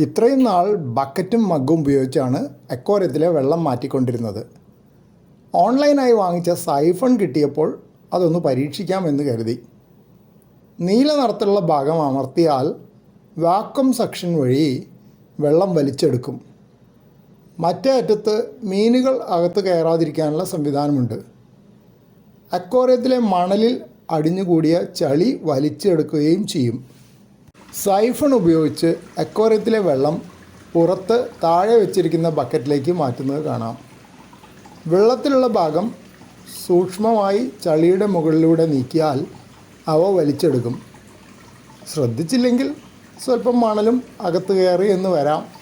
ഇത്രയും നാൾ ബക്കറ്റും മഗ്ഗും ഉപയോഗിച്ചാണ് അക്വാറിയത്തിലെ വെള്ളം മാറ്റിക്കൊണ്ടിരുന്നത്. ഓൺലൈനായി വാങ്ങിച്ച സൈഫൺ കിട്ടിയപ്പോൾ അതൊന്ന് പരീക്ഷിക്കാമെന്ന് കരുതി. നീല നിറത്തിലുള്ള ഭാഗം അമർത്തിയാൽ വാക്വം സെക്ഷൻ വഴി വെള്ളം വലിച്ചെടുക്കും. മറ്റേ അറ്റത്ത് മീനുകൾ അകത്ത് കയറാതിരിക്കാനുള്ള സംവിധാനമുണ്ട്. അക്വാറിയത്തിലെ മണലിൽ അടിഞ്ഞുകൂടിയ ചളി വലിച്ചെടുക്കുകയും ചെയ്യും. സൈഫൺ ഉപയോഗിച്ച് അക്വാറിയത്തിലെ വെള്ളം പുറത്ത് താഴെ വെച്ചിരിക്കുന്ന ബക്കറ്റിലേക്ക് മാറ്റുന്നത് കാണാം. വെള്ളത്തിലുള്ള ഭാഗം സൂക്ഷ്മമായി ചളിയുടെ മുകളിലൂടെ നീക്കിയാൽ അവ വലിച്ചെടുക്കും. ശ്രദ്ധിച്ചില്ലെങ്കിൽ സ്വല്പം മണലും അകത്ത് കയറി എന്ന് വരാം.